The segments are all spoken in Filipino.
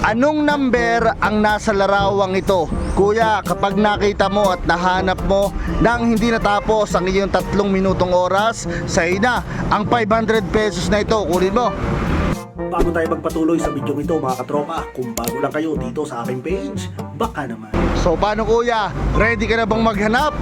Anong number ang nasa larawang ito? Kuya, kapag nakita mo at nahanap mo nang hindi natapos ang iyong tatlong minutong oras, sa'yo na ang 500 pesos na ito. Kunin mo. Bago tayo magpatuloy sa video ito mga katropa, kung bago lang kayo dito sa aking page, baka naman. So paano kuya? Ready ka na bang maghanap?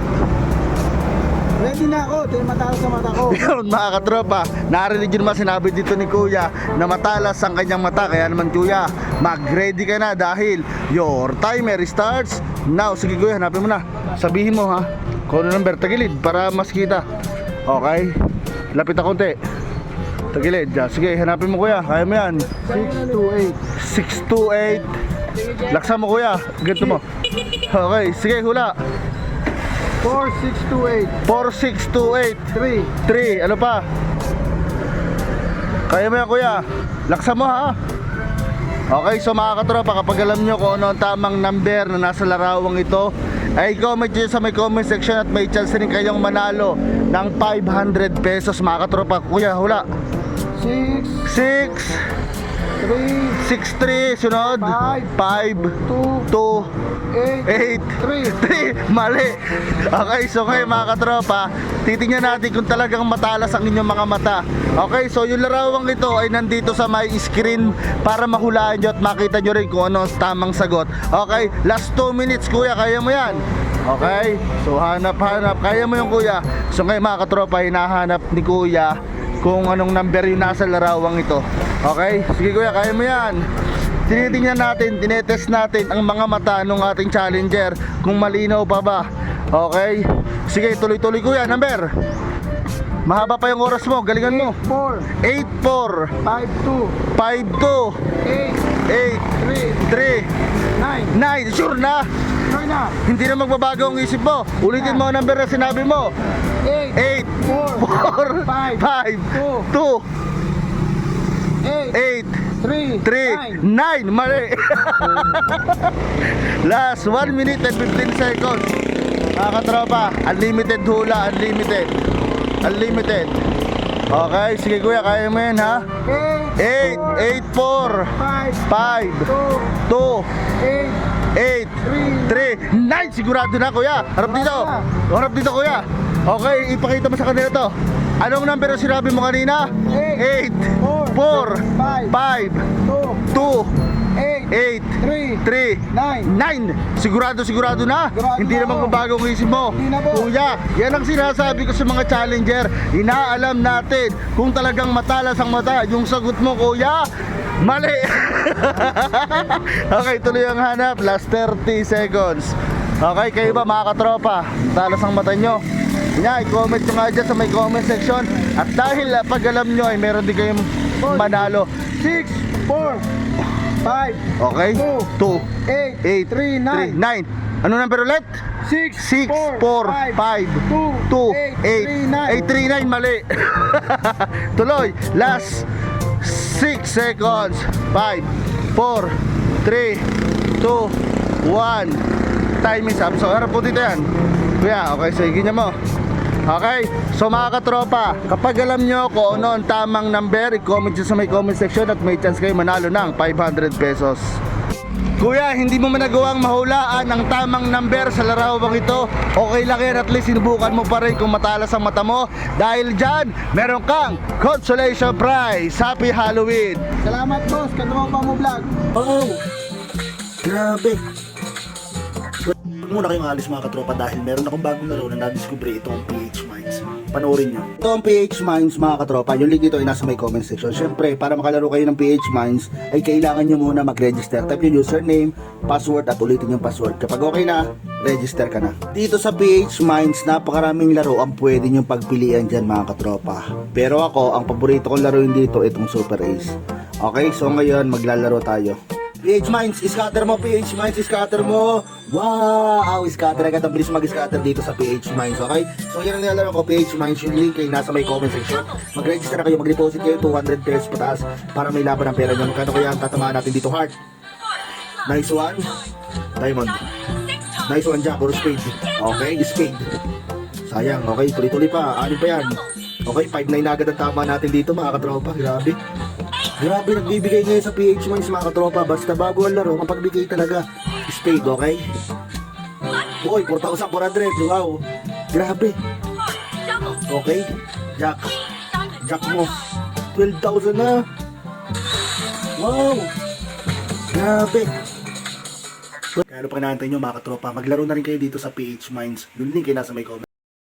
Ready na ako, yung matalo sa mata ko. Yun mga katropa, narinig yun naman sinabi dito ni Kuya na matalas ang kanyang mata. Kaya naman Kuya, mag-ready ka na dahil your timer starts now. Sige Kuya, hanapin mo na. Sabihin mo ha, kung ano number, tagilid para mas kita. Okay, lapit na konti. Tagilid, yeah. sige hanapin mo Kuya, kaya mo yan. 628. 628. Laksa mo Kuya, ganito mo. Okay, sige hula. 4628 4628. 3, 3 ano pa? Kaya mo yan kuya. Laksa mo ha? Okay so mga katropa kapag alam nyo kung ano ang tamang number na nasa larawang ito ay comment nyo sa may comment section at may chance rin kayong manalo ng 500 pesos mga katropa. Kuya hula. 6 6 3 6 3 sunod. 5 Five. 2 2 8 8 3 3 mali. Okay so ngayon mga katropa titingnan natin kung talagang matalas ang inyong mga mata. Okay so yung larawang ito ay nandito sa may screen para mahulaan nyo at makita nyo rin kung ano ang tamang sagot. Okay last 2 minutes kuya kaya mo yan? Okay so hanap hanap kaya mo yung kuya. So ngayon mga katropa hinahanap ni kuya kung anong number yung nasa larawang ito okay sige kuya kaya mo yan tinitingnan natin, tinetest natin ang mga mata ng ating challenger kung malinaw pa ba. Okay? Sige, tuloy-tuloy kuya, number. Mahaba pa yung oras mo, galingan mo. 4 8-4, 5-2, 8, 5 2 8 9, 3 9 sure na. Try na Hindi na magbabago ang isip mo. Ulitin mo ang number na sinabi mo. 8 8, 4, 5, 2, 8 8, 3 3, 9, mali. Last 1 minute and 15 seconds. Mga katropa, unlimited hula, unlimited. Unlimited. Okay, sige kuya, kaya mo yan ha. 8, 8 8, 4, 5, 5 2, 8, 3, 2 8 3 9, sigurado na kuya. Harap dito. Harap dito kuya. Okay, ipakita mo sa kanila to. Anong number ang sinabi mo kanina? 8, 4, 5, 2, 8 8, 3, 3 9 9 Sigurado sigurado na? Sigurado Hindi na. na ako. magbabago ang isip mo. Hindi na po. Kuya, yan ang sinasabi ko sa mga challenger. Inaalam natin Kung talagang matalas ang mata Yung sagot mo kuya. Mali. Okay, tuloy ang hanap. Last 30 seconds. Okay, kayo ba mga katropa? Matalas ang mata nyo Yan, i-comment nyo nga dyan sa may comment section. At dahil ah, pag alam nyo ay meron din kayong manalo. 6 4 5 Okay? 2 2 8 8, 3, 3 9 Ano number ulit? 6, 6 4, 5, 2, 8, 3, 9 Mali. Tuloy. Last 6 seconds. 5, 4, 3, 2, 1 Time is up. So harap po dito yan. Kuya, okay, sige niya mo Okay, so mga katropa, kapag alam nyo kung ano ang tamang number, i-comment nyo sa may comment section at may chance kayo manalo ng 500 pesos. Kuya, hindi mo man nagawang mahulaan ang tamang number sa larawang ito. Okay lang yan, at least sinubukan mo pa rin kung matalas ang mata mo. Dahil dyan, meron kang consolation prize. Happy Halloween! Salamat boss, katuwa pa mo vlog Oh! Grabe! Muna kayong alis mga katropa dahil meron akong bagong laro na nadiscover ito ang PH Minds. Panoorin nyo. Ito ang PH Minds mga katropa. Yung link dito ay nasa may comment section. Siyempre, para makalaro kayo ng PH Minds, ay kailangan nyo muna mag-register. Type yung username, password at ulitin yung password. Kapag okay na, register ka na. Dito sa PH Minds, napakaraming laro ang pwede nyo pagpilian dyan mga katropa. Pero ako, ang paborito kong laruin dito itong Super Ace. Okay, so ngayon maglalaro tayo. PH Minds, scatter mo, PH Minds, scatter mo. Wow! Scatter agad. Ang bilis mag-scatter dito sa PH Minds, okay? So, yan ang nilalaro ko, PH Minds. Yung link ay nasa may comment section. Mag-register na kayo, mag-deposit kayo, 200 pesos pataas para may laban ng pera nyo. Magkano kaya ang tatamaan natin dito, heart? Nice one. Diamond. Nice one, Jack, or spade. Okay, spade. Sayang, okay, tuloy-tuloy pa. Ano pa yan? Okay, 5-9 na agad ang tama natin dito, mga katropa. Grabe. Grabe, nagbibigay ngayon sa PH Mines mga katropa. Basta bago ang laro, mapagbigay talaga. Spade, okay? Boy, 4,400. Wow. Grabe. Okay. Jack. Jack mo. 12,000 na. Wow. Grabe. Kaya ano pa natin nyo mga katropa, maglaro na rin kayo dito sa PH Mines. Yung link ay nasa may comment.